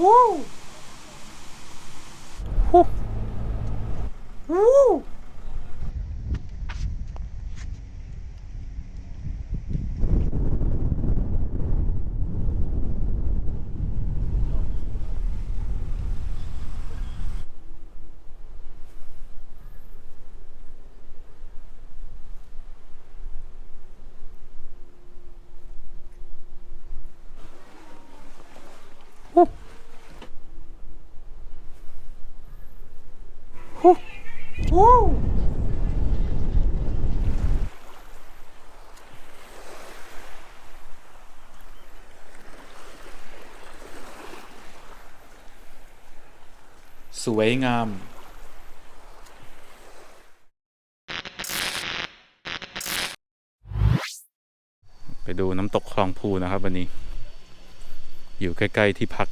ฮู้ฮู้วู้ วู้ ส วยงามไปดูน้ำตกคลองพูนะครับวันนี้ อยู่ใกล้ ๆ ที่พัก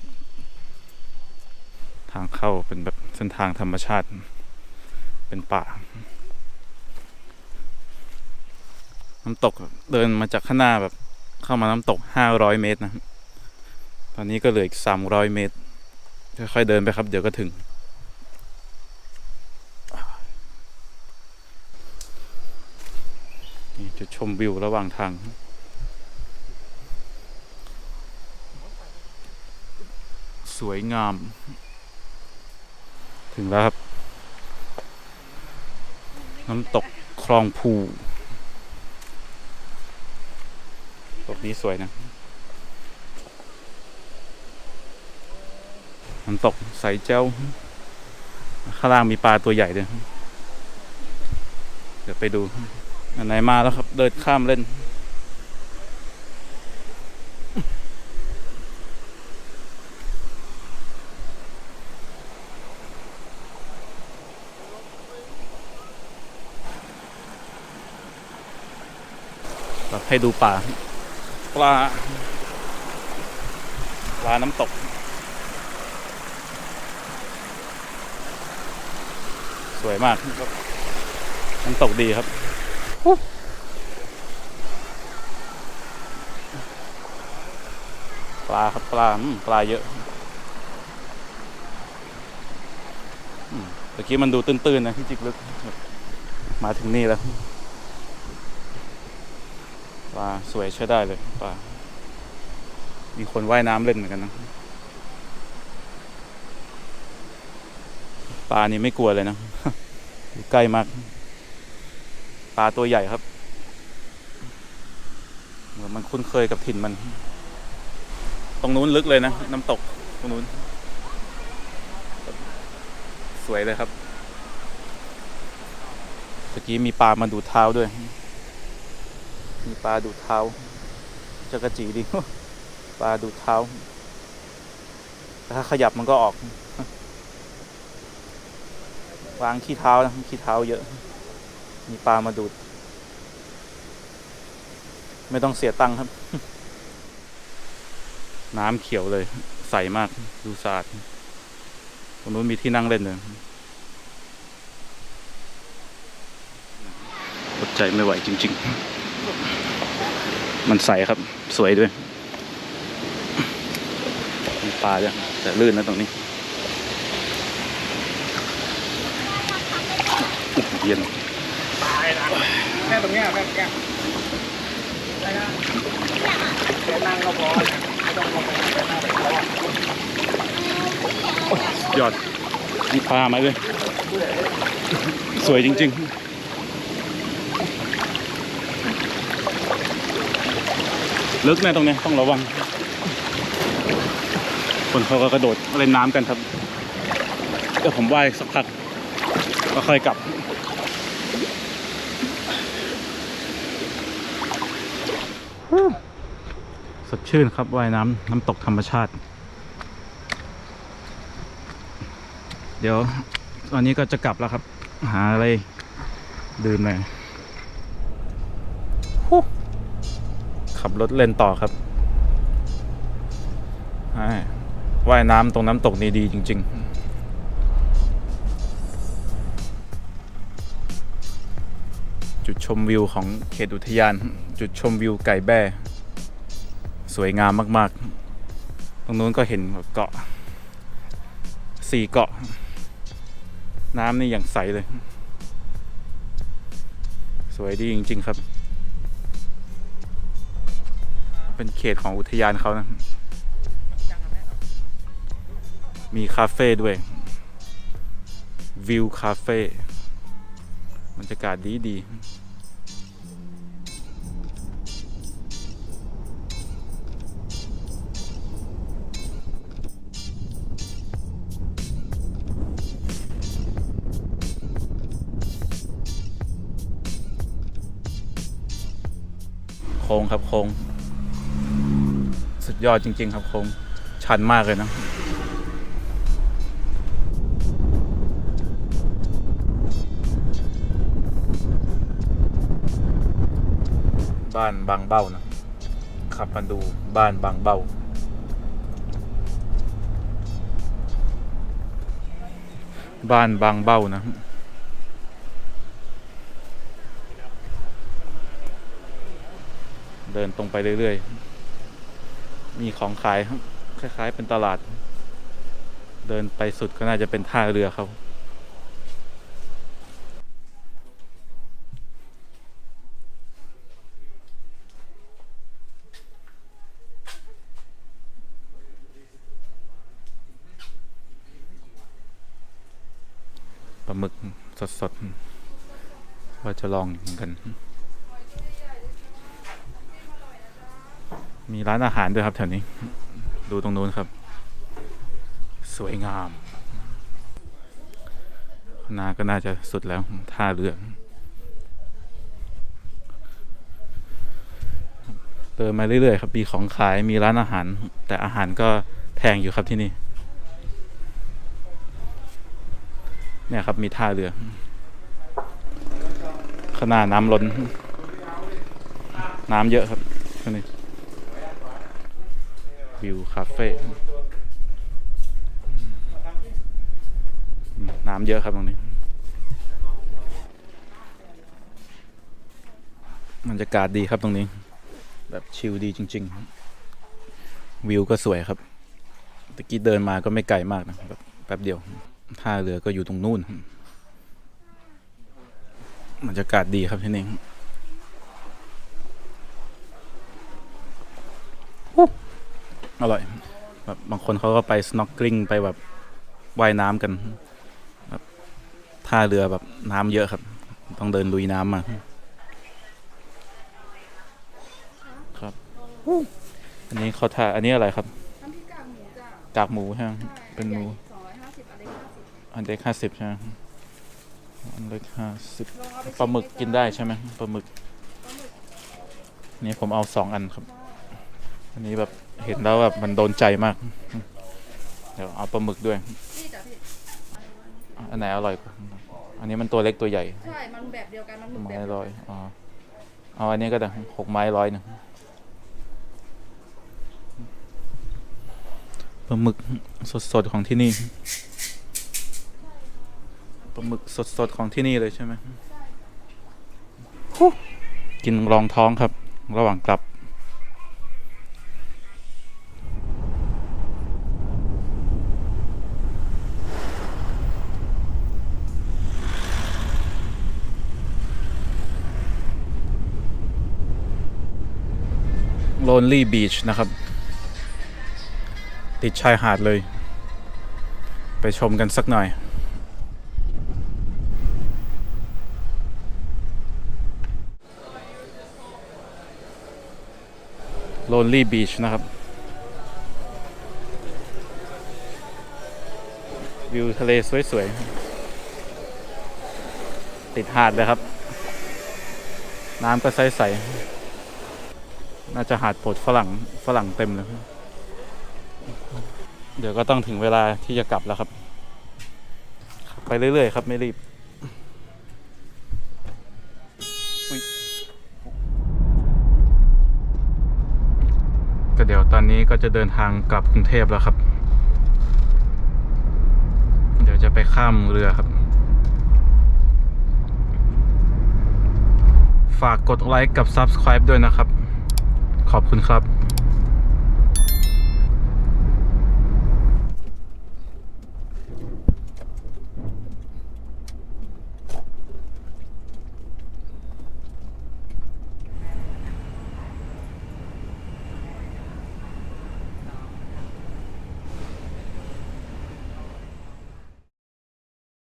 ทางเข้าเป็นแบบเส้นทางธรรมชาติ เป็นป่า น้ำตกเดินมาจากข้างหน้าแบบเข้ามาน้ำตกห้าร้อยเมตรนะ ตอนนี้ก็เหลืออีกสามร้อยเมตร ค่อยๆเดินไปครับ เดี๋ยวก็ถึง จุดชมวิวระหว่างทางสวยงาม ถึงแล้วครับ น้ำตกคลองภูตกนี้สวยนะ น้ำตกใสเจ้า ข้างล่างมีปลาตัวใหญ่ด้วย เดี๋ยวไปดู อันไหนมาแล้วครับ เดินข้ามเล่น ให้ดูป่า ปลา ปลาน้ำตก สวยมากน้ำตกดีครับ ปลาครับปลาปลาเยอะอืมตะกี้มันดูตื้นๆนะที่จริงลึก มาถึงนี่แล้วปลาสวยใช้ได้เลยปลามีคนว่ายน้ำเล่นเหมือนกันนะปลานี่ไม่กลัวเลยนะใกล้มาก ปลาตัวใหญ่ครับ เหมือนมันคุ้นเคยกับถิ่นมัน ตรงนู้นลึกเลยนะ น้ำตกตรงนู้น สวยเลยครับเมื่อกี้มีปลามาดูดเท้าด้วย มีปลาดูดเท้าจักระจีดีปลาดูดเท้าถ้าขยับมันก็ออก วางขี้เท้านะขี้เท้าเยอะ มีปลามาดูด ไม่ต้องเสียตังค์ครับ น้ำเขียวเลย ใสมากดูสะอาดตรงนู้นมีที่นั่งเล่นเลยอดใจไม่ไหวจริง ๆ มันใสครับ สวยด้วยมีปลาด้วยแต่ลื่นนะตรงนี้เย็น นะแค่ตรงเนี้ยแค่แค่แค่นั่งก็พอไม่ต้องลงไปแค่นั่งก็พอยอดมีปลาเลย สวยจริง ๆลึกนะตรงนี้ต้องระวัง คนเขาก็กระโดดเล่นน้ำกันครับเดี๋ยวผมว่ายสักพักก็ค่อยกลับ สดชื่นครับว่ายน้ำน้ำตกธรรมชาติ เดี๋ยวตอนนี้ก็จะกลับแล้วครับ หาอะไรดื่มหน่อยฮู้ขับรถเล่นต่อครับอ่าว่ายน้ำตรงน้ำตกนี่ดีจริง ๆ จุดชมวิวของเขตอุทยาน จุดชมวิวไก่แบ้ สวยงามมากๆ ตรงนู้นก็เห็นเกาะสี่เกาะ น้ำนี่อย่างใสเลย สวยดีจริง ๆ ครับ เป็นเขตของอุทยานเขานะ มีคาเฟ่ด้วย วิวคาเฟ่บรรยากาศดีดี ค้งครับโค้งสุดยอดจริง ๆ ครับโค้งชันมากเลยนะบ้านบางเบ้านะขับมาดูบ้านบางเบ้า บ้านบางเบ้านะ ดินตรงไปเรื่อยๆ มีของขายคล้ายๆเป็นตลาด เดินไปสุดก็น่าจะเป็นท่าเรือเขาปลาหมึกสดๆ ว่าจะลองกินกัน มีร้านอาหารด้วยครับแถวนี้ ดูตรงนู้นครับ สวยงามข้านาก็น่าจะสุดแล้วท่าเรือ เดินมาเรื่อยๆครับมีของขายมีร้านอาหาร แต่อาหารก็แพงอยู่ครับที่นี่ เนี่ยครับมีท่าเรือขานาดน้ำล้น น้ำเยอะครับที่นี่ วิวคาเฟ่น้ำเยอะครับตรงนี้บรรยากาศดีครับตรงนี้ แบบชิลดีจริง ๆ วิวก็สวยครับตะกี้เดินมาก็ไม่ไกลมากนะแบบแป๊บเดียวท่าเรือก็อยู่ตรงนู่นบรรยากาศดีครับที่นี่ อร่อยแบบบางคนเขาก็ไปสโนว์กลิ้งไปแบบว่ายน้ำกันแบบท่าเรือแบบน้ำเยอะครับ ต้องเดินลุยน้ำมาครับอู้อันนี้เขาท่าอันนี้อะไรครับน้ำพริกกากหมูจ้ะกากหมูใช่ไหมเป็นหมูสองร้อยห้าสิบอะไรห้าสิบอันเล็กห้าสิบใช่ไหมอันเล็กห้าสิบลองเอาไปปลาหมึกกินได้ใช่ไหมปลาหมึก นี่ผมเอาสองอันครับ อันนี้แบบ เห็นแล้วแบบมันโดนใจมาก เดี๋ยวเอาปลาหมึกด้วย นี่จ้ะพี่ อันไหนอร่อยกว่า อันนี้มันตัวเล็กตัวใหญ่ใช่ มันแบบเดียวกัน มันหมึกไม้ร้อยอ๋อเอาอันนี้ก็ได้หกไม้ร้อยหนึงปลาหมึกสดๆของที่นี่ปลาหมึกสดๆของที่นี่เลยใช่ไหมฮู้กินรองท้องครับ ระหว่างกลับ Lonely Beach นะครับ ติดชายหาดเลย ไปชมกันสักหน่อย Lonely Beach นะครับ วิวทะเลสวยๆ ติดหาดเลยครับ น้ำก็ใสๆ น่าจะหาดโปรดฝรั่งฝรั่งเต็มเลย เดี๋ยวก็ต้องถึงเวลาที่จะกลับแล้วครับ ไปเรื่อยๆครับ ไม่รีบก็เดี๋ยวตอนนี้ก็จะเดินทางกลับกรุงเทพแล้วครับ เดี๋ยวจะไปข้ามเรือครับ ฝากกดไลค์กับ Subscribe ด้วยนะครับ ขอบคุณครับ